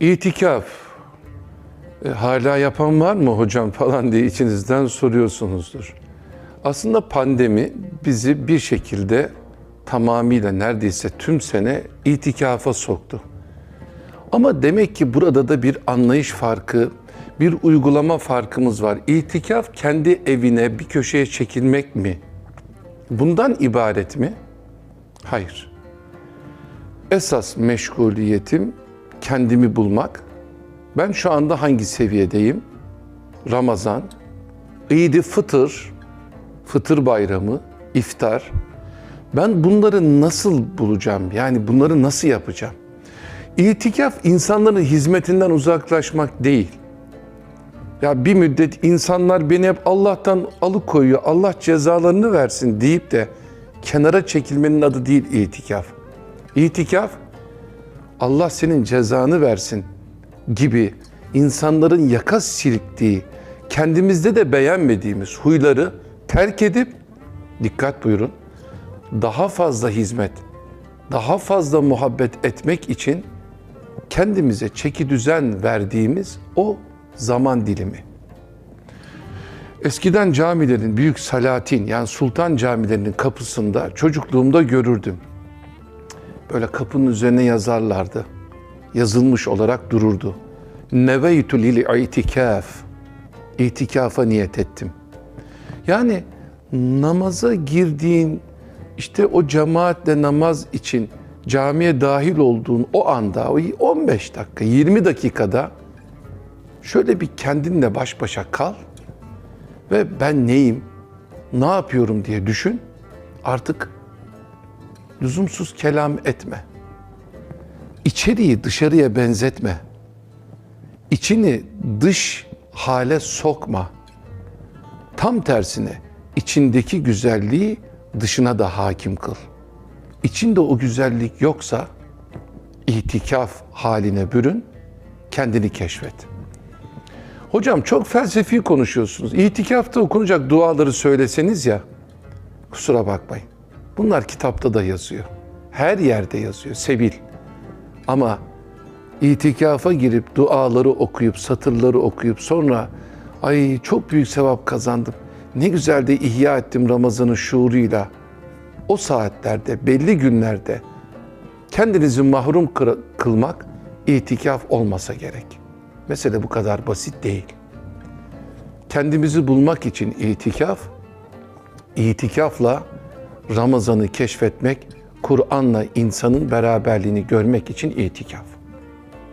İtikaf. E, hala yapan var mı hocam falan diye içinizden soruyorsunuzdur. Aslında pandemi bizi bir şekilde tamamıyla neredeyse tüm sene itikafa soktu. Ama demek ki burada da bir anlayış farkı, bir uygulama farkımız var. İtikaf kendi evine bir köşeye çekilmek mi? Bundan ibaret mi? Hayır. Esas meşguliyetim kendimi bulmak. Ben şu anda hangi seviyedeyim? Ramazan, İd-i Fıtır, Fıtır Bayramı, iftar. Ben bunları nasıl bulacağım? Yani bunları nasıl yapacağım? İtikaf insanların hizmetinden uzaklaşmak değil. Ya bir müddet insanlar beni hep Allah'tan alıkoyuyor, Allah cezalarını versin deyip de kenara çekilmenin adı değil itikaf. İtikaf, Allah senin cezanı versin gibi insanların yaka silktiği, kendimizde de beğenmediğimiz huyları terk edip, dikkat buyurun, daha fazla hizmet, daha fazla muhabbet etmek için kendimize çeki düzen verdiğimiz o zaman dilimi. Eskiden camilerin, büyük salatin yani sultan camilerinin kapısında çocukluğumda görürdüm. Böyle kapının üzerine yazarlardı. Yazılmış olarak dururdu. Neveytu lil itikaf. İtikafa niyet ettim. Yani namaza girdiğin işte o cemaatle namaz için camiye dahil olduğun o anda, o 15 dakika, 20 dakikada şöyle bir kendinle baş başa kal ve ben neyim, ne yapıyorum diye düşün. Artık lüzumsuz kelam etme. İçeriği dışarıya benzetme. İçini dış hale sokma. Tam tersine içindeki güzelliği dışına da hakim kıl. İçinde o güzellik yoksa itikaf haline bürün, kendini keşfet. Hocam çok felsefi konuşuyorsunuz. İtikafta okunacak duaları söyleseniz ya, kusura bakmayın. Bunlar kitapta da yazıyor. Her yerde yazıyor, sebil. Ama itikafa girip duaları okuyup, satırları okuyup sonra ay çok büyük sevap kazandım. Ne güzel de ihya ettim Ramazan'ın şuuruyla. O saatlerde, belli günlerde kendinizi mahrum kı- kılmak itikaf olmasa gerek. Mesele bu kadar basit değil. Kendimizi bulmak için itikaf, itikafla Ramazan'ı keşfetmek, Kur'an'la insanın beraberliğini görmek için itikaf.